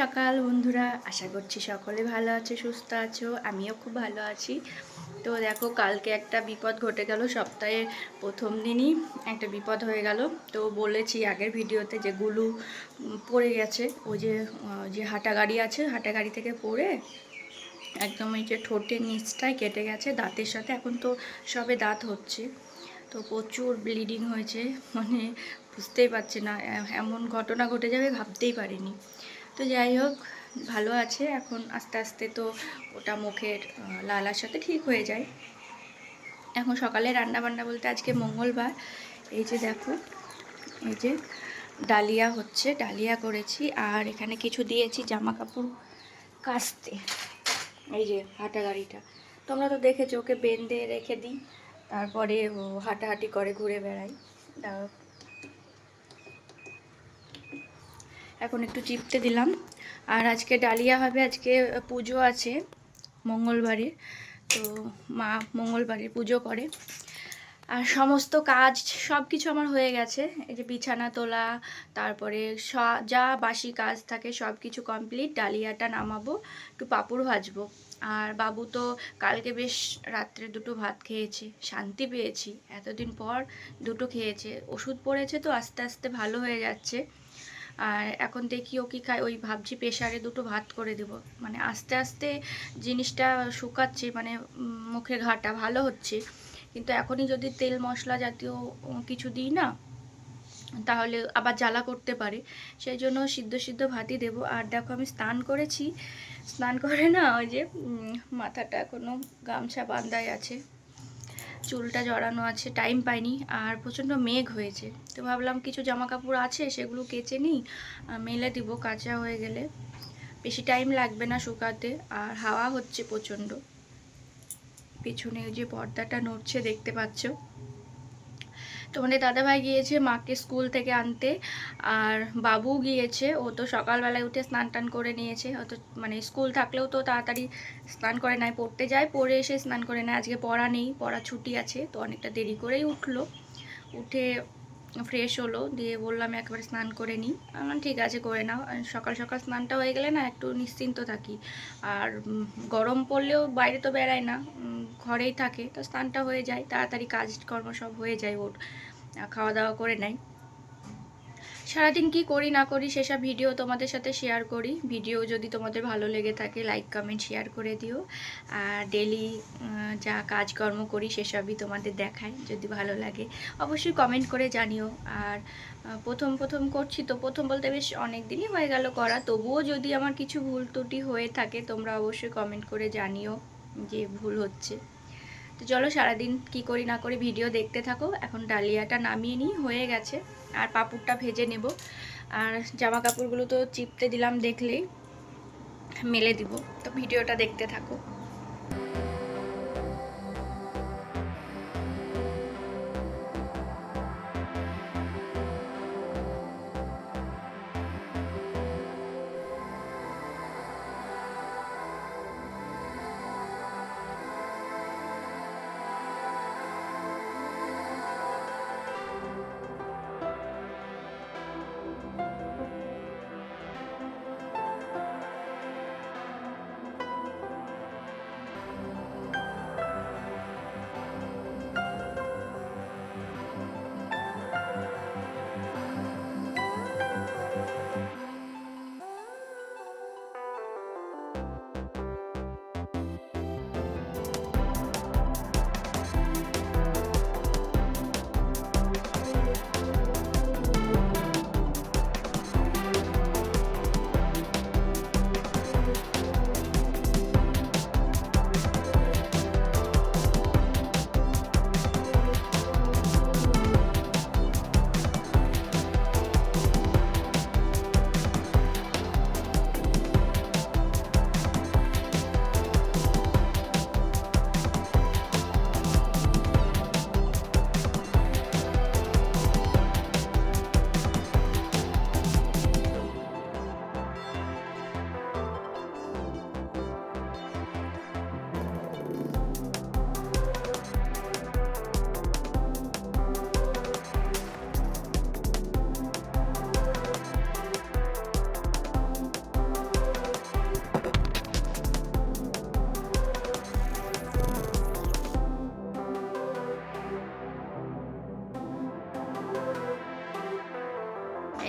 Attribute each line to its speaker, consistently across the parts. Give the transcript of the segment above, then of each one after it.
Speaker 1: সকাল, বন্ধুরা। আশা করছি সকলে ভালো আছে, সুস্থ আছো। আমিও খুব ভালো আছি। তো দেখো, কালকে একটা বিপদ ঘটে গেল সপ্তাহের প্রথম দিনই। একটা বিপদ হয়ে গেল। তো বলেছি আগের ভিডিওতে যে গুলু পড়ে গেছে। ওই যে যে হাঁটা গাড়ি আছে হাঁটা গাড়ি থেকে পড়ে একদম এই যে ঠোঁটের নিচটায় কেটে গেছে, দাঁতের সাথে। এখন তো সবে দাঁত হচ্ছে। তো প্রচুর ব্লিডিং হয়েছে। মানে বুঝতেই পারছি না এমন ঘটনা ঘটে যাবে ভাবতেই পারিনি। তো যাই হোক, ভালো আছে। এখন আস্তে আস্তে তো ওটা মুখের লালার সাথে ঠিক হয়ে যায়। এখন সকালে রান্না বান্না বলতে আজকে মঙ্গলবার। এই যে দেখো, এই যে ডালিয়া হচ্ছে, ডালিয়া করেছি। আর এখানে কিছু দিয়েছি জামা কাপড় কাচতে। এই যে হাঁটা গাড়িটা তোমরা তো দেখেছ, ওকে বেঁধে রেখে দিই। তারপরে হাঁটাহাঁটি করে ঘুরে বেড়াই দাও। এখন একটু চিপতে দিলাম। আর আজকে ডালিয়া হবে, আজকে পুজো আছে মঙ্গলবারে। তো মা মঙ্গলবারে পুজো করে। আর সমস্ত কাজ সব কিছু আমার হয়ে গেছে। এই যে বিছানা তোলা, তারপরে যা বাসি কাজ থাকে সব কিছু কমপ্লিট ডালিয়াটা নামাবো, একটু পাঁপড় ভাজবো। আর বাবু তো কালকে বেশ রাত্রে দুটো ভাত খেয়েছে, শান্তি পেয়েছি। এতদিন পর দুটো খেয়েছে। ওষুধ পড়েছে তো আস্তে আস্তে ভালো হয়ে যাচ্ছে। আর এখন দেখি ও কি খায়, ওই ভাবছি প্রেশারে দুটো ভাত করে দেব। মানে আস্তে আস্তে জিনিসটা শুকাচ্ছে মানে মুখের ঘাটা ভালো হচ্ছে। কিন্তু এখনই যদি তেল মশলা জাতীয় কিছু দিই না, তাহলে আবার জ্বালা করতে পারে। সেই জন্য সিদ্ধ সিদ্ধ ভাতই দেবো। আর দেখো আমি স্নান করেছি। স্নান করে না, ওই যে মাথাটা এখনও গামছা বান্ধাই আছে। চুলটা জড়ানো আছে টাইম পাইনি আর প্রচণ্ড মেঘ হয়েছে। তো ভাবলাম কিছু জামা কাপড় আছে, সেগুলো কেচে নিই মেলে দিব, কাঁচা হয়ে গেলে। বেশি টাইম লাগবে না শুকাতে, আর হাওয়া হচ্ছে প্রচণ্ড। পেছনে যে পর্দাটা নড়ছে, দেখতে পাচ্ছ? তোমাদের দাদাভাই গিয়েছে মাকে স্কুল থেকে আনতে, আর বাবু গিয়েছে। ও তো সকালবেলায় উঠে স্নান টান করে নিয়েছে। ও তো মানে স্কুল থাকলেও তো তাড়াতাড়ি স্নান করে নেয়, পড়তে যায়। পড়ে এসে স্নান করে নেয়। আজকে পড়া নেই, পড়া ছুটি আছে, তো অনেকটা দেরি করেই উঠল। উঠে ফ্রেশ হলো, দিয়ে বললাম একবার স্নান করে নিই। আমার ঠিক আছে, করে নাও। সকাল সকাল স্নানটা হয়ে গেলে না একটু নিশ্চিন্ত থাকি। আর গরম পড়লেও বাইরে তো বেড়ায় না ঘরেই থাকে। তো স্নানটা হয়ে যায়, তাড়াতাড়ি কাজকর্ম সব হয়ে যায় ওর। খাওয়া দাওয়া করে নেয়। সারাদিন কি করি, না করি সেসব ভিডিও তোমাদের সাথে শেয়ার করি। ভিডিও যদি তোমাদের ভালো লেগে থাকে লাইক কমেন্ট শেয়ার করে দিও। আর ডেলি যা কাজকর্ম করি সেসবই তোমাদের দেখায় যদি ভালো লাগে। অবশ্যই কমেন্ট করে জানিও। আর প্রথম প্রথম করছি তো, প্রথম বলতে বেশ অনেক দিনই হয়ে গেল করা। তবুও যদি আমার কিছু ভুল ত্রুটি হয়ে থাকে, তোমরা অবশ্যই কমেন্ট করে জানিও যে ভুল হচ্ছে। তো চলো সারাদিন কি করি, না করি ভিডিও দেখতে থাকো। এখন ডালিয়াটা নামিয়ে নিই, হয়ে গেছে। আর পাঁপড়টা ভেজে নেব। আর জামা কাপড়গুলো তো চিপতে দিলাম দেখলেই, মেলে দিব। তো ভিডিওটা দেখতে থাকো।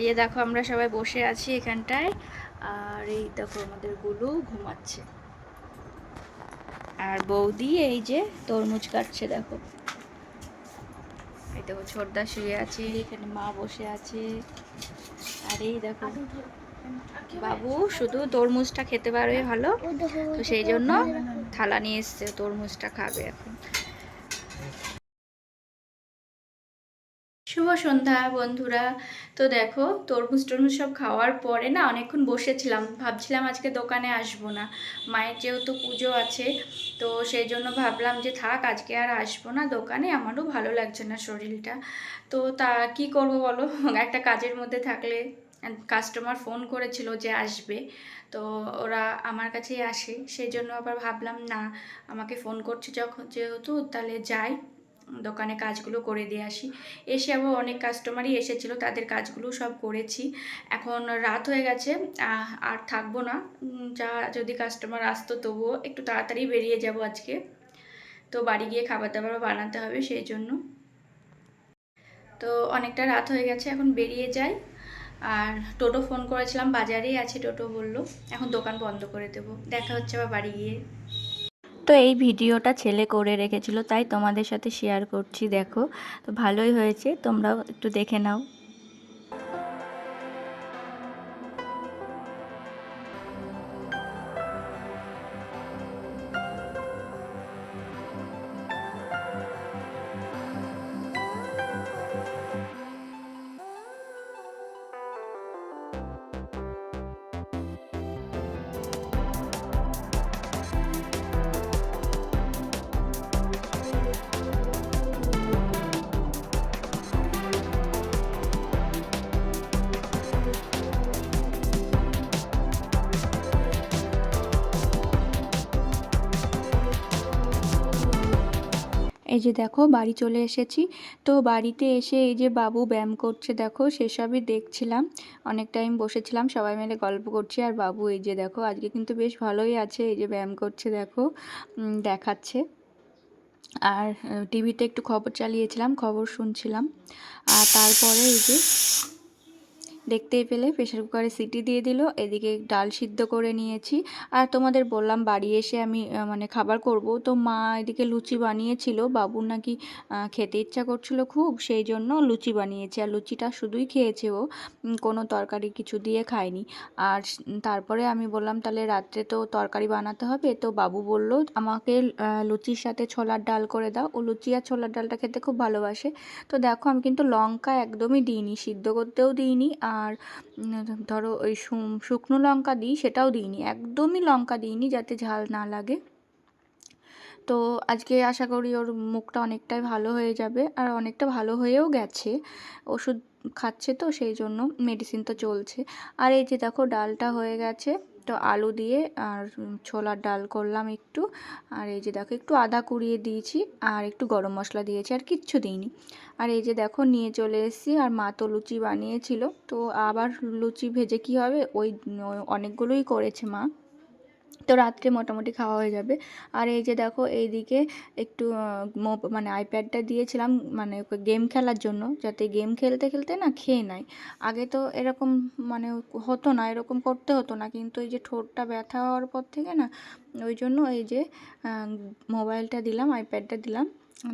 Speaker 1: এই যে দেখো আমরা সবাই বসে আছি এখানটায়। আর এই দেখো আমাদের গুলু ঘুমাচ্ছে। আর বৌদি এই যে তরমুজ কাটছে দেখো। এই দেখো ছোটদা শুয়ে আছে, এখানে মা বসে আছে। আর এই দেখো বাবু শুধু তরমুজটা খেতে পারবে ভালো। তো সেই জন্য থালা নিয়ে এসছে, তরমুজটা খাবে এখন। শুভ সন্ধ্যা, বন্ধুরা। তো দেখো, তরমুজ টরমুজ সব খাওয়ার পরে না অনেকক্ষণ বসেছিলাম। ভাবছিলাম আজকে দোকানে আসব না। মায়ের যেহেতু পুজো আছে, তো সেই জন্য ভাবলাম যে থাক, আজকে আর আসব না দোকানে। আমারও ভালো লাগছে না শরীরটা। তো তা কি করব বলো? একটা কাজের মধ্যে থাকলে কাস্টমার ফোন করেছিল যে আসবে। তো ওরা আমার কাছেই আসে। সেই জন্য আবার ভাবলাম, না, আমাকে ফোন করছে যখন যেহেতু, তাহলে যাই। দোকানে কাজগুলো করে দিয়ে আসি। এসে আবার অনেক কাস্টমারই এসেছিল, তাদের কাজগুলো সব করেছি। এখন রাত হয়ে গেছে আর থাকব না। যা যদি কাস্টমার আসতো তবুও একটু তাড়াতাড়ি বেরিয়ে যাব আজকে। তো বাড়ি গিয়ে খাবার দাবার বানাতে হবে সেই জন্য। তো অনেকটা রাত হয়ে গেছে, এখন বেরিয়ে যাই। আর টোটো ফোন করেছিলাম, বাজারেই আছে টোটো বলল। এখন দোকান বন্ধ করে দেবো। দেখা হচ্ছে আবার বাড়ি গিয়ে। তো এই ভিডিওটা ছেলে করে রেখেছিল, তাই তোমাদের সাথে শেয়ার করছি, দেখো। তো ভালোই হয়েছে, তোমরাও একটু দেখে নাও। এই যে দেখো বাড়ি চলে এসেছি। তো বাড়িতে এসে এই যে বাবু ব্যায়াম করছে দেখো, সেসবই দেখছিলাম। অনেক টাইম বসেছিলাম, সবাই মিলে গল্প করছি। আর বাবু এই যে দেখো, আজকে কিন্তু বেশ ভালোই আছে, এই যে ব্যায়াম করছে দেখো দেখাচ্ছে। আর টিভিতে একটু খবর চালিয়েছিলাম, খবর শুনছিলাম। আর তারপরে এই যে দেখতেই পেলে প্রেশার কুকারে সিটি দিয়ে দিল, এদিকে ডাল সিদ্ধ করে নিয়েছি। আর তোমাদের বললাম, বাড়ি এসে আমি মানে খাবার করব। তো মা এদিকে লুচি বানিয়েছিল, বাবুর নাকি খেতে ইচ্ছা করছিল খুব, সেই জন্য লুচি বানিয়েছে। আর লুচিটা শুধুই খেয়েছে ও কোনো তরকারি কিছু দিয়ে খায়নি। আর তারপরে আমি বললাম, তাহলে রাত্রে তো তরকারি বানাতে হবে। তো বাবু বলল, আমাকে লুচির সাথে ছোলার ডাল করে দাও। ও লুচি আর ছোলার ডালটা খেতে খুব ভালোবাসে। তো দেখো, আমি কিন্তু লঙ্কা একদমই দিইনি, সিদ্ধ করতেও দিইনি। আর উম, ধরো ওই শুকনো লঙ্কা দিই সেটাও দিইনি একদমই লঙ্কা দিইনি যাতে ঝাল না লাগে। তো আজকে আশা করি ওর মুখটা অনেকটাই ভালো হয়ে যাবে আর অনেকটা ভালো হয়েও গেছে। ওষুধ খাচ্ছে তো সেই জন্য মেডিসিন তো চলছে। আর এই যে দেখো ডালটা হয়ে গেছে। আলু দিয়ে আর ছোলার ডাল করলাম একটু। আর এই যে দেখো একটু আদা কুড়িয়ে দিয়েছি আর একটু গরম মশলা দিয়েছি আর কিচ্ছু দিইনি। আর এই যে দেখো নিয়ে চলে এসেছি আর মা তো লুচি বানিয়েছিল। তো আবার লুচি ভেজে কি হবে? ওই ওই অনেকগুলোই করেছে মা। তো রাত্রে মোটামুটি খাওয়া হয়ে যাবে। আর এই যে দেখো, এইদিকে একটু মানে আইপ্যাডটা দিয়েছিলাম মানে গেম খেলার জন্য। যাতে গেম খেলতে খেলতে না খেয়ে নেয়। আগে তো এরকম মানে হতো না, এরকম করতে হতো না। কিন্তু এই যে ঠোঁটটা ব্যথা হওয়ার পর থেকে না, ওই জন্য এই যে মোবাইলটা দিলাম আইপ্যাডটা দিলাম।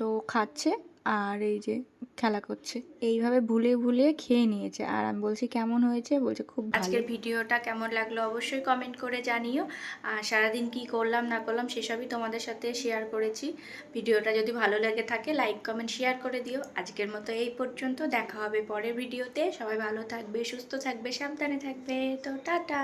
Speaker 1: তো খাচ্ছে। আর এই যে খেলা করছে। এইভাবে ভুলে ভুলিয়ে খেয়ে নিয়েছে। আর আমি বলছি, কেমন হয়েছে? বলছে, খুব আজকের ভিডিওটা কেমন লাগল অবশ্যই কমেন্ট করে জানিও। আর সারাদিন কি করলাম, না করলাম সেসবই তোমাদের সাথে শেয়ার করেছি। ভিডিওটা যদি ভালো লাগে থাকে লাইক কমেন্ট শেয়ার করে দিও। আজকের মতো এই পর্যন্ত। দেখা হবে পরের ভিডিওতে। সবাই ভালো থাকবে, সুস্থ থাকবে, সাবধানে থাকবে। তো টাটা।